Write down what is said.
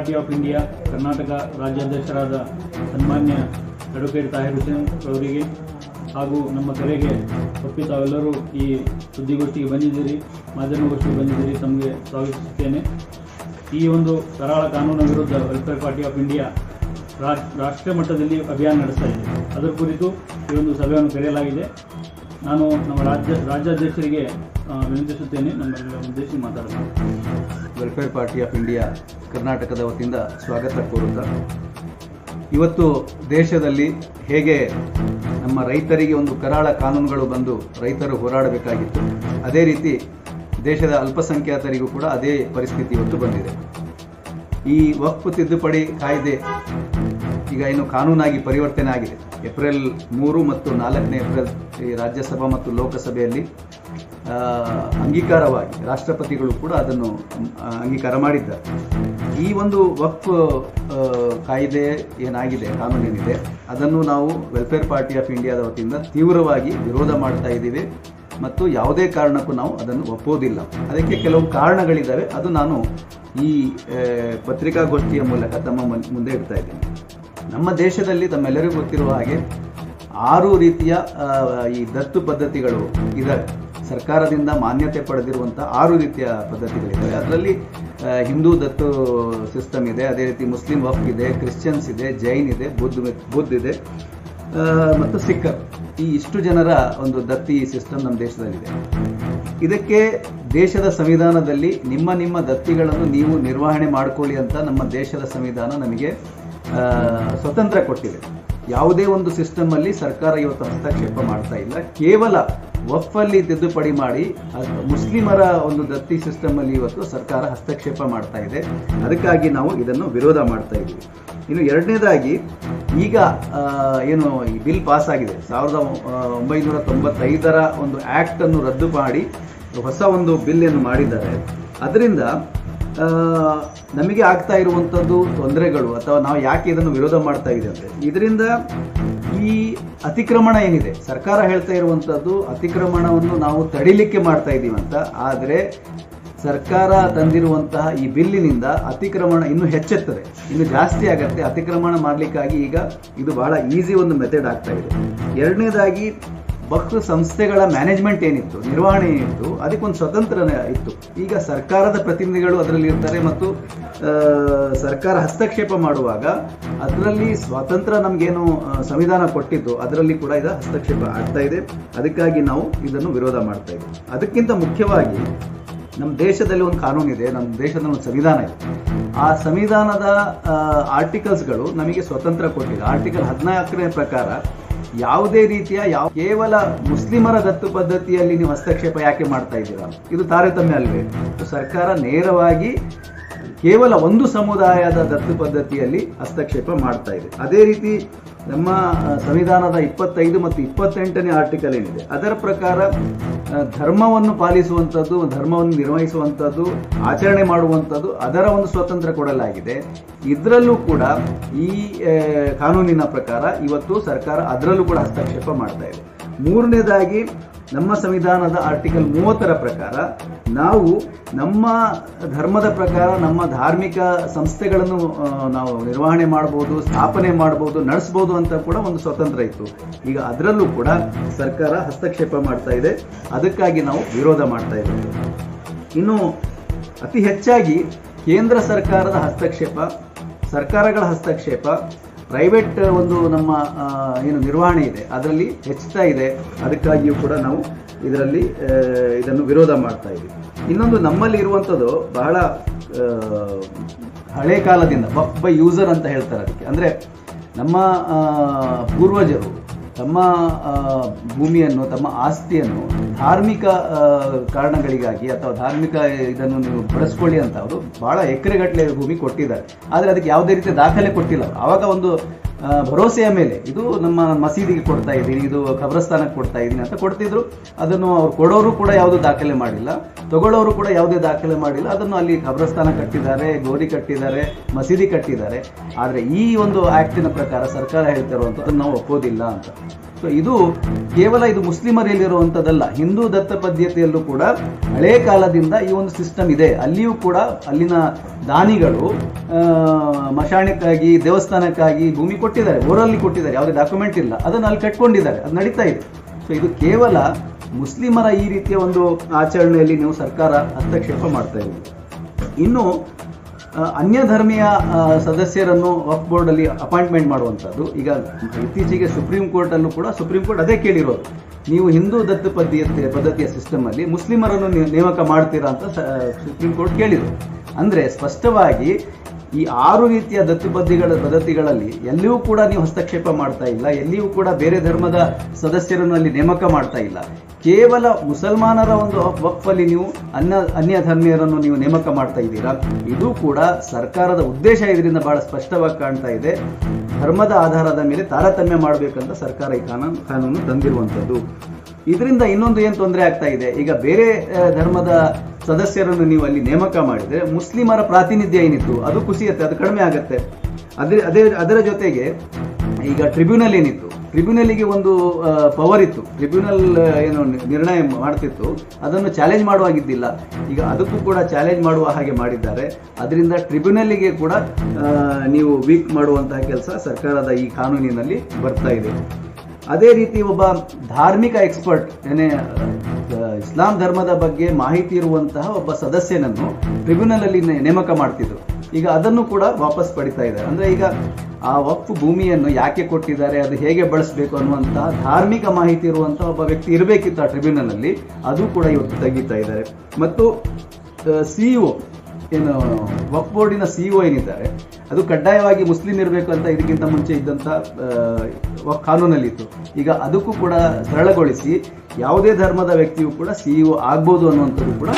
Party of India Karnataka ರಾಜ್ಯಾಧ್ಯಕ್ಷರಾದ ಸನ್ಮಾನ್ಯ advocate Tahir Hussain ಅವರಿಗೆ ಹಾಗೂ ನಮ್ಮ ಕರೆಗೆ ಒಪ್ಪಿ ತಾವೆಲ್ಲರೂ ಈ ಸುದ್ದಿಗೋಷ್ಠಿಗೆ ಬಂದಿದ್ದೀರಿ ಮಾಧ್ಯಮಗೋಷ್ಠಿಗೆ ಬಂದಿದ್ದೀರಿ, ತಮಗೆ ಸ್ವಾಗತಿಸುತ್ತೇನೆ. ಈ ಒಂದು ಕರಾಳ ಕಾನೂನು ವಿರುದ್ಧ ವೆಲ್ಫೇರ್ ಪಾರ್ಟಿ ಆಫ್ ಇಂಡಿಯಾ ರಾಷ್ಟ್ರ ಮಟ್ಟದಲ್ಲಿ ಅಭಿಯಾನ ನಡೆಸ್ತಾ ಇದೆ. ಅದರ ಕುರಿತು ಈ ಒಂದು ಸಭೆಯನ್ನು ಕರೆಯಲಾಗಿದೆ. ನಾನು ನಮ್ಮ ರಾಜ್ಯ, ರಾಜ್ಯಾಧ್ಯಕ್ಷರಿಗೆ ವಿನಂತಿಸುತ್ತೇನೆ. ನಮ್ಮ ಉದ್ದೇಶಿಸಿ ಮಾತಾಡೋಣ. ವೆಲ್ಫೇರ್ ಪಾರ್ಟಿ ಆಫ್ ಇಂಡಿಯಾ ಕರ್ನಾಟಕದ ವತಿಯಿಂದ ಸ್ವಾಗತ ಕೋರುತ್ತಾ ಇವತ್ತು ದೇಶದಲ್ಲಿ ಹೇಗೆ ನಮ್ಮ ರೈತರಿಗೆ ಒಂದು ಕರಾಳ ಕಾನೂನುಗಳು ಬಂದು ರೈತರು ಹೋರಾಡಬೇಕಾಗಿತ್ತು, ಅದೇ ರೀತಿ ದೇಶದ ಅಲ್ಪಸಂಖ್ಯಾತರಿಗೂ ಕೂಡ ಅದೇ ಪರಿಸ್ಥಿತಿ ಇವತ್ತು ಬಂದಿದೆ. ಈ ವಕ್ಫ್ ತಿದ್ದುಪಡಿ ಕಾಯ್ದೆ ಈಗ ಇನ್ನು ಕಾನೂನಾಗಿ ಪರಿವರ್ತನೆ ಆಗಿದೆ. ಏಪ್ರಿಲ್ ಮೂರು ಮತ್ತು ನಾಲ್ಕನೇ ಏಪ್ರಿಲ್ ರಾಜ್ಯಸಭಾ ಮತ್ತು ಲೋಕಸಭೆಯಲ್ಲಿ ಅಂಗೀಕಾರವಾಗಿ ರಾಷ್ಟ್ರಪತಿಗಳು ಕೂಡ ಅದನ್ನು ಅಂಗೀಕಾರ ಮಾಡಿದ್ದಾರೆ. ಈ ಒಂದು ವಕ್ಫ್ ಕಾಯ್ದೆ ಏನಾಗಿದೆ, ಕಾನೂನೇನಿದೆ, ಅದನ್ನು ನಾವು ವೆಲ್ಫೇರ್ ಪಾರ್ಟಿ ಆಫ್ ಇಂಡಿಯಾದ ವತಿಯಿಂದ ತೀವ್ರವಾಗಿ ವಿರೋಧ ಮಾಡ್ತಾ ಇದ್ದೀವಿ. ಮತ್ತು ಯಾವುದೇ ಕಾರಣಕ್ಕೂ ನಾವು ಅದನ್ನು ಒಪ್ಪೋದಿಲ್ಲ. ಅದಕ್ಕೆ ಕೆಲವು ಕಾರಣಗಳಿದ್ದಾವೆ ಅದು ನಾನು ಈ ಪತ್ರಿಕಾಗೋಷ್ಠಿಯ ಮೂಲಕ ತಮ್ಮ ಮುಂದೆ ಇಡ್ತಾ ಇದ್ದೀನಿ. ನಮ್ಮ ದೇಶದಲ್ಲಿ ತಮ್ಮೆಲ್ಲರಿಗೂ ಗೊತ್ತಿರುವ ಹಾಗೆ ಆರು ರೀತಿಯ ಈ ದತ್ತು ಪದ್ಧತಿಗಳು ಇದಾವೆ. ಸರ್ಕಾರದಿಂದ ಮಾನ್ಯತೆ ಪಡೆದಿರುವಂಥ ಆರು ರೀತಿಯ ಪದ್ಧತಿಗಳಿದ್ದಾವೆ ಅದರಲ್ಲಿ ಹಿಂದೂ ದತ್ತು ಸಿಸ್ಟಮ್ ಇದೆ, ಅದೇ ರೀತಿ ಮುಸ್ಲಿಂ ವಫ್ ಇದೆ, ಕ್ರಿಶ್ಚಿಯನ್ಸ್ ಇದೆ, ಜೈನ್ ಇದೆ, ಬುದ್ಧ ಬುದ್ಧ ಇದೆ ಮತ್ತು ಸಿಖ್ಖರ್. ಈ ಇಷ್ಟು ಜನರ ಒಂದು ದತ್ತಿ ಸಿಸ್ಟಮ್ ನಮ್ಮ ದೇಶದಲ್ಲಿದೆ. ಇದಕ್ಕೆ ದೇಶದ ಸಂವಿಧಾನದಲ್ಲಿ ನಿಮ್ಮ ನಿಮ್ಮ ದತ್ತಿಗಳನ್ನು ನೀವು ನಿರ್ವಹಣೆ ಮಾಡಿಕೊಳ್ಳಿ ಅಂತ ನಮ್ಮ ದೇಶದ ಸಂವಿಧಾನ ನಮಗೆ ಸ್ವತಂತ್ರ ಕೊಟ್ಟಿದೆ. ಯಾವುದೇ ಒಂದು ಸಿಸ್ಟಮ್ ಅಲ್ಲಿ ಸರ್ಕಾರ ಇವತ್ತು ಹಸ್ತಕ್ಷೇಪ ಮಾಡ್ತಾ ಇಲ್ಲ. ಕೇವಲ ವಫ್ ಅಲ್ಲಿ ತಿದ್ದುಪಡಿ ಮಾಡಿ ಮುಸ್ಲಿಮರ ಒಂದು ದತ್ತಿ ಸಿಸ್ಟಮ್ ಅಲ್ಲಿ ಇವತ್ತು ಸರ್ಕಾರ ಹಸ್ತಕ್ಷೇಪ ಮಾಡ್ತಾ ಇದೆ. ಅದಕ್ಕಾಗಿ ನಾವು ಇದನ್ನು ವಿರೋಧ ಮಾಡ್ತಾ ಇದ್ದೀವಿ. ಇನ್ನು ಎರಡನೇದಾಗಿ, ಈಗ ಏನು ಈ ಬಿಲ್ ಪಾಸ್ ಆಗಿದೆ ಸಾವಿರದ ಒಂಬೈನೂರ ತೊಂಬತ್ತೈದರ ಒಂದು ಆಕ್ಟ್ ಅನ್ನು ರದ್ದು ಮಾಡಿ ಹೊಸ ಒಂದು ಬಿಲ್ ಅನ್ನು ಮಾಡಿದ್ದಾರೆ. ಅದರಿಂದ ನಮಗೆ ಆಗ್ತಾ ಇರುವಂಥದ್ದು ತೊಂದರೆಗಳು ಅಥವಾ ನಾವು ಯಾಕೆ ಇದನ್ನು ವಿರೋಧ ಮಾಡ್ತಾ ಇದೆ ಇದರಿಂದ ಅತಿಕ್ರಮಣ ಏನಿದೆ? ಸರ್ಕಾರ ಹೇಳ್ತಾ ಇರುವಂಥದ್ದು ಅತಿಕ್ರಮಣವನ್ನು ನಾವು ತಡಿಲಿಕ್ಕೆ ಮಾಡ್ತಾ ಇದ್ದೀವಿ ಅಂತ. ಆದರೆ ಸರ್ಕಾರ ತಂದಿರುವಂತಹ ಈ ಬಿಲ್ಲಿನಿಂದ ಅತಿಕ್ರಮಣ ಇನ್ನೂ ಹೆಚ್ಚುತ್ತದೆ. ಇನ್ನು ಜಾಸ್ತಿ ಆಗತ್ತೆ. ಅತಿಕ್ರಮಣ ಮಾಡಲಿಕ್ಕಾಗಿ ಈಗ ಇದು ಬಹಳ ಈಸಿ ಒಂದು ಮೆಥಡ್ ಆಗ್ತಾ ಇದೆ. ಎರಡನೇದಾಗಿ ವಕ್ಫ್ ಸಂಸ್ಥೆಗಳ ಮ್ಯಾನೇಜ್ಮೆಂಟ್ ಏನಿತ್ತು, ನಿರ್ವಹಣೆ ಏನಿತ್ತು, ಅದಕ್ಕೊಂದು ಸ್ವತಂತ್ರ ಇತ್ತು. ಈಗ ಸರ್ಕಾರದ ಪ್ರತಿನಿಧಿಗಳು ಅದರಲ್ಲಿ ಇರ್ತಾರೆ ಮತ್ತು ಸರ್ಕಾರ ಹಸ್ತಕ್ಷೇಪ ಮಾಡುವಾಗ ಅದರಲ್ಲಿ ಸ್ವಾತಂತ್ರ್ಯ ನಮಗೇನು ಸಂವಿಧಾನ ಕೊಟ್ಟಿದ್ದು, ಅದರಲ್ಲಿ ಕೂಡ ಇದು ಹಸ್ತಕ್ಷೇಪ ಆಗ್ತಾ ಇದೆ. ಅದಕ್ಕಾಗಿ ನಾವು ಇದನ್ನು ವಿರೋಧ ಮಾಡ್ತಾ ಇದ್ದೀವಿ. ಅದಕ್ಕಿಂತ ಮುಖ್ಯವಾಗಿ ನಮ್ಮ ದೇಶದಲ್ಲಿ ಒಂದು ಕಾನೂನಿದೆ ನಮ್ಮ ದೇಶದಲ್ಲಿ ಒಂದು ಸಂವಿಧಾನ ಇದೆ. ಆ ಸಂವಿಧಾನದ ಆರ್ಟಿಕಲ್ಸ್ಗಳು ನಮಗೆ ಸ್ವತಂತ್ರ ಕೊಟ್ಟಿದೆ. ಆರ್ಟಿಕಲ್ ಹದಿನಾಲ್ಕನೇ ಪ್ರಕಾರ ಯಾವುದೇ ರೀತಿಯ ಯಾವ ಕೇವಲ ಮುಸ್ಲಿಮರ ದತ್ತು ಪದ್ಧತಿಯಲ್ಲಿ ನೀವು ಹಸ್ತಕ್ಷೇಪ ಯಾಕೆ ಮಾಡ್ತಾ ಇದ್ದೀರಾ? ಇದು ತಾರತಮ್ಯ ಅಲ್ವೇ? ಸರ್ಕಾರ ನೇರವಾಗಿ ಕೇವಲ ಒಂದು ಸಮುದಾಯದ ದತ್ತು ಪದ್ಧತಿಯಲ್ಲಿ ಹಸ್ತಕ್ಷೇಪ ಮಾಡ್ತಾ ಇದೆ. ಅದೇ ರೀತಿ ನಮ್ಮ ಸಂವಿಧಾನದ ಇಪ್ಪತ್ತೈದು ಮತ್ತು ಇಪ್ಪತ್ತೆಂಟನೇ ಆರ್ಟಿಕಲ್ ಏನಿದೆ, ಅದರ ಪ್ರಕಾರ ಧರ್ಮವನ್ನು ಪಾಲಿಸುವಂಥದ್ದು, ಧರ್ಮವನ್ನು ನಿರ್ವಹಿಸುವಂಥದ್ದು, ಆಚರಣೆ ಮಾಡುವಂಥದ್ದು ಅದರ ಒಂದು ಸ್ವಾತಂತ್ರ್ಯ ಕೊಡಲಾಗಿದೆ. ಇದರಲ್ಲೂ ಕೂಡ ಈ ಕಾನೂನಿನ ಪ್ರಕಾರ ಇವತ್ತು ಸರ್ಕಾರ ಅದರಲ್ಲೂ ಕೂಡ ಹಸ್ತಕ್ಷೇಪ ಮಾಡ್ತಾ ಇದೆ. ಮೂರನೇದಾಗಿ ನಮ್ಮ ಸಂವಿಧಾನದ ಆರ್ಟಿಕಲ್ ಮೂವತ್ತರ ಪ್ರಕಾರ ನಾವು ನಮ್ಮ ಧರ್ಮದ ಪ್ರಕಾರ ನಮ್ಮ ಧಾರ್ಮಿಕ ಸಂಸ್ಥೆಗಳನ್ನು ನಾವು ನಿರ್ವಹಣೆ ಮಾಡ್ಬೋದು, ಸ್ಥಾಪನೆ ಮಾಡ್ಬೋದು, ನಡೆಸ್ಬೋದು ಅಂತ ಕೂಡ ಒಂದು ಸ್ವತಂತ್ರ ಇತ್ತು. ಈಗ ಅದರಲ್ಲೂ ಕೂಡ ಸರ್ಕಾರ ಹಸ್ತಕ್ಷೇಪ ಮಾಡ್ತಾ ಇದೆ. ಅದಕ್ಕಾಗಿ ನಾವು ವಿರೋಧ ಮಾಡ್ತಾ ಇದ್ದೀವಿ. ಇನ್ನು ಅತಿ ಹೆಚ್ಚಾಗಿ ಕೇಂದ್ರ ಸರ್ಕಾರದ ಹಸ್ತಕ್ಷೇಪ, ಸರ್ಕಾರಗಳ ಹಸ್ತಕ್ಷೇಪ ಪ್ರೈವೇಟ್ ಒಂದು ನಮ್ಮ ಏನು ನಿರ್ವಹಣೆ ಇದೆ, ಅದರಲ್ಲಿ ಹೆಚ್ಚುತ್ತಾ ಇದೆ. ಅದಕ್ಕಾಗಿಯೂ ಕೂಡ ನಾವು ಇದರಲ್ಲಿ ಇದನ್ನು ವಿರೋಧ ಮಾಡ್ತಾ ಇದ್ದೀವಿ. ಇನ್ನೊಂದು ನಮ್ಮಲ್ಲಿ ಇರುವಂಥದ್ದು ಬಹಳ ಹಳೆ ಕಾಲದಿಂದ ಬಪ್ಪ ಯೂಸರ್ ಅಂತ ಹೇಳ್ತಾರೆ ಅದಕ್ಕೆ. ಅಂದರೆ ನಮ್ಮ ಪೂರ್ವಜರು ತಮ್ಮ ಭೂಮಿಯನ್ನು, ತಮ್ಮ ಆಸ್ತಿಯನ್ನು ಧಾರ್ಮಿಕ ಕಾರಣಗಳಿಗಾಗಿ ಅಥವಾ ಧಾರ್ಮಿಕ ಇದನ್ನು ನೀವು ಬಳಸ್ಕೊಳ್ಳಿ ಅಂತ ಅವರು ಬಹಳ ಎಕರೆಗಟ್ಟಲೆ ಭೂಮಿ ಕೊಟ್ಟಿದ್ದಾರೆ ಆದರೆ ಅದಕ್ಕೆ ಯಾವುದೇ ರೀತಿಯ ದಾಖಲೆ ಕೊಟ್ಟಿಲ್ಲ. ಆವಾಗ ಒಂದು ಭರವಸೆಯ ಮೇಲೆ. ಇದು ನಮ್ಮ ಮಸೀದಿಗೆ ಕೊಡ್ತಾ ಇದ್ದೀನಿ, ಇದು ಖಬ್ರಸ್ತಾನಕ್ಕೆ ಕೊಡ್ತಾ ಇದ್ದೀನಿ ಅಂತ ಕೊಡ್ತಿದ್ರು. ಅದನ್ನು ಅವ್ರು ಕೊಡೋರು ಕೂಡ ಯಾವುದೂ ದಾಖಲೆ ಮಾಡಿಲ್ಲ. ತಗೊಳ್ಳೋರು ಕೂಡ ಯಾವುದೇ ದಾಖಲೆ ಮಾಡಿಲ್ಲ. ಅದನ್ನು ಅಲ್ಲಿ ಖಬ್ರಸ್ತಾನ ಕಟ್ಟಿದ್ದಾರೆ, ಗೋರಿ ಕಟ್ಟಿದ್ದಾರೆ, ಮಸೀದಿ ಕಟ್ಟಿದ್ದಾರೆ. ಆದರೆ ಈ ಒಂದು ಆ್ಯಕ್ಟಿನ ಪ್ರಕಾರ ಸರ್ಕಾರ ಹೇಳ್ತಿರುವಂಥದ್ದು ನಾವು ಒಪ್ಪೋದಿಲ್ಲ ಅಂತ. ಸೊ ಇದು ಕೇವಲ ಇದು ಮುಸ್ಲಿಮರಲ್ಲಿರುವಂಥದ್ದಲ್ಲ ಹಿಂದೂ ದತ್ತ ಪದ್ಧತಿಯಲ್ಲೂ ಕೂಡ ಹಳೇ ಕಾಲದಿಂದ ಈ ಒಂದು ಸಿಸ್ಟಮ್ ಇದೆ. ಅಲ್ಲಿಯೂ ಕೂಡ ಅಲ್ಲಿನ ದಾನಿಗಳು ಮಶಾಣಕ್ಕಾಗಿ, ದೇವಸ್ಥಾನಕ್ಕಾಗಿ ಭೂಮಿ ಕೊಟ್ಟಿದ್ದಾರೆ. ಊರಲ್ಲಿ ಕೊಟ್ಟಿದ್ದಾರೆ, ಯಾವುದೇ ಡಾಕ್ಯುಮೆಂಟ್ ಇಲ್ಲ. ಅದನ್ನು ಅಲ್ಲಿ ಕಟ್ಕೊಂಡಿದ್ದಾರೆ, ಅದು ನಡೀತಾ ಇದೆ. ಸೊ ಇದು ಕೇವಲ ಮುಸ್ಲಿಮರ ಈ ರೀತಿಯ ಒಂದು ಆಚರಣೆಯಲ್ಲಿ ನೀವು ಸರ್ಕಾರ ಹಸ್ತಕ್ಷೇಪ ಮಾಡ್ತಾ ಇದ್ದೀವಿ ಇನ್ನು ಅನ್ಯ ಧರ್ಮೀಯ ಸದಸ್ಯರನ್ನು ವಕ್ ಬೋರ್ಡಲ್ಲಿ ಅಪಾಯಿಂಟ್ಮೆಂಟ್ ಮಾಡುವಂಥದ್ದು. ಈಗ ಇತ್ತೀಚೆಗೆ ಸುಪ್ರೀಂ ಕೋರ್ಟಲ್ಲೂ ಕೂಡ ಸುಪ್ರೀಂ ಕೋರ್ಟ್ ಅದೇ ಕೇಳಿರೋದು. ನೀವು ಹಿಂದೂ ದತ್ತು ಪದ್ಧತಿಯ ಪದ್ಧತಿಯ ಸಿಸ್ಟಮಲ್ಲಿ ಮುಸ್ಲಿಮರನ್ನು ನೇಮಕ ಮಾಡ್ತೀರಾ ಅಂತ ಸುಪ್ರೀಂ ಕೋರ್ಟ್ ಕೇಳಿದರು ಅಂದರೆ ಸ್ಪಷ್ಟವಾಗಿ ಈ ಆರು ರೀತಿಯ ದತ್ತು ಪದತಿಗಳಲ್ಲಿ ಪದ್ಧತಿಗಳಲ್ಲಿ ಎಲ್ಲಿಯೂ ಕೂಡ ನೀವು ಹಸ್ತಕ್ಷೇಪ ಮಾಡ್ತಾ ಇಲ್ಲ, ಎಲ್ಲಿಯೂ ಕೂಡ ಬೇರೆ ಧರ್ಮದ ಸದಸ್ಯರನ್ನು ಅಲ್ಲಿ ನೇಮಕ ಮಾಡ್ತಾ ಇಲ್ಲ. ಕೇವಲ ಮುಸಲ್ಮಾನರ ಒಂದು ವಕ್ಫಲ್ಲಿ ನೀವು ಅನ್ಯ ಅನ್ಯ ಧರ್ಮೀಯರನ್ನು ನೀವು ನೇಮಕ ಮಾಡ್ತಾ ಇದ್ದೀರಾ? ಇದು ಕೂಡ ಸರ್ಕಾರದ ಉದ್ದೇಶ ಇದರಿಂದ ಬಹಳ ಸ್ಪಷ್ಟವಾಗಿ ಕಾಣ್ತಾ ಇದೆ. ಧರ್ಮದ ಆಧಾರದ ಮೇಲೆ ತಾರತಮ್ಯ ಮಾಡಬೇಕಂತ ಸರ್ಕಾರ ಈ ಕಾನೂನು ಕಾನೂನು ತಂದಿರುವಂಥದ್ದು. ಇದರಿಂದ ಇನ್ನೊಂದು ಏನು ತೊಂದರೆ ಆಗ್ತಾ ಇದೆ? ಈಗ ಬೇರೆ ಧರ್ಮದ ಸದಸ್ಯರನ್ನು ನೀವು ಅಲ್ಲಿ ನೇಮಕ ಮಾಡಿದರೆ ಮುಸ್ಲಿಮರ ಪ್ರಾತಿನಿಧ್ಯ ಏನಿತ್ತು? ಅದು ಕುಸಿಯುತ್ತೆ ಅದು ಕಡಿಮೆ ಆಗುತ್ತೆ. ಅದೇ ಅದೇ, ಅದರ ಜೊತೆಗೆ ಈಗ ಟ್ರಿಬ್ಯುನಲ್ ಏನಿತ್ತು? ಟ್ರಿಬ್ಯುನಲ್ಗೆ ಒಂದು ಪವರ್ ಇತ್ತು. ಟ್ರಿಬ್ಯುನಲ್ ಏನು ನಿರ್ಣಯ ಮಾಡ್ತಿತ್ತು. ಅದನ್ನು ಚಾಲೆಂಜ್ ಮಾಡುವಾಗಿದ್ದಿಲ್ಲ ಈಗ ಅದಕ್ಕೂ ಕೂಡ ಚಾಲೆಂಜ್ ಮಾಡುವ ಹಾಗೆ ಮಾಡಿದ್ದಾರೆ. ಅದರಿಂದ ಟ್ರಿಬ್ಯುನಲ್ಗೆ ಕೂಡ ನೀವು ವೀಕ್ ಮಾಡುವಂತಹ ಕೆಲಸ ಸರ್ಕಾರದ ಈ ಕಾನೂನಿನಲ್ಲಿ ಬರ್ತಾ ಇದೆ. ಅದೇ ರೀತಿ ಒಬ್ಬ ಧಾರ್ಮಿಕ ಎಕ್ಸ್ಪರ್ಟ್ ಏನೇ ಇಸ್ಲಾಂ ಧರ್ಮದ ಬಗ್ಗೆ ಮಾಹಿತಿ ಇರುವಂತಹ ಒಬ್ಬ ಸದಸ್ಯನನ್ನು ಟ್ರಿಬ್ಯುನಲ್ ಅಲ್ಲಿ ನೇಮಕ ಮಾಡ್ತಿದ್ರು. ಈಗ ಅದನ್ನು ಕೂಡ ವಾಪಸ್ ಪಡಿತಾ ಇದ್ದಾರೆ. ಅಂದ್ರೆ ಈಗ ಆ ವಕ್ಫ್ ಭೂಮಿಯನ್ನು ಯಾಕೆ ಕೊಟ್ಟಿದ್ದಾರೆ, ಅದು ಹೇಗೆ ಬಳಸಬೇಕು ಅನ್ನುವಂತಹ ಧಾರ್ಮಿಕ ಮಾಹಿತಿ ಇರುವಂತಹ ಒಬ್ಬ ವ್ಯಕ್ತಿ ಇರಬೇಕಿತ್ತು ಆ ಟ್ರಿಬ್ಯುನಲ್ ಅಲ್ಲಿ ಅದು ಕೂಡ ಇವತ್ತು ತೆಗಿತಾ ಇದ್ದಾರೆ. ಮತ್ತು ಸಿಇಒ ಏನು ವಕ್ ಬೋರ್ಡಿನ ಸಿಇಒ ಏನಿದ್ದಾರೆ, ಅದು ಕಡ್ಡಾಯವಾಗಿ ಮುಸ್ಲಿಂ ಇರಬೇಕು ಅಂತ ಇದಕ್ಕಿಂತ ಮುಂಚೆ ಇದ್ದಂಥ ಕಾನೂನಲ್ಲಿತ್ತು. ಈಗ ಅದಕ್ಕೂ ಕೂಡ ಸರಳಗೊಳಿಸಿ ಯಾವುದೇ ಧರ್ಮದ ವ್ಯಕ್ತಿಯು ಕೂಡ ಸಿಇಒ ಆಗ್ಬೋದು ಅನ್ನುವಂಥದ್ದು ಕೂಡ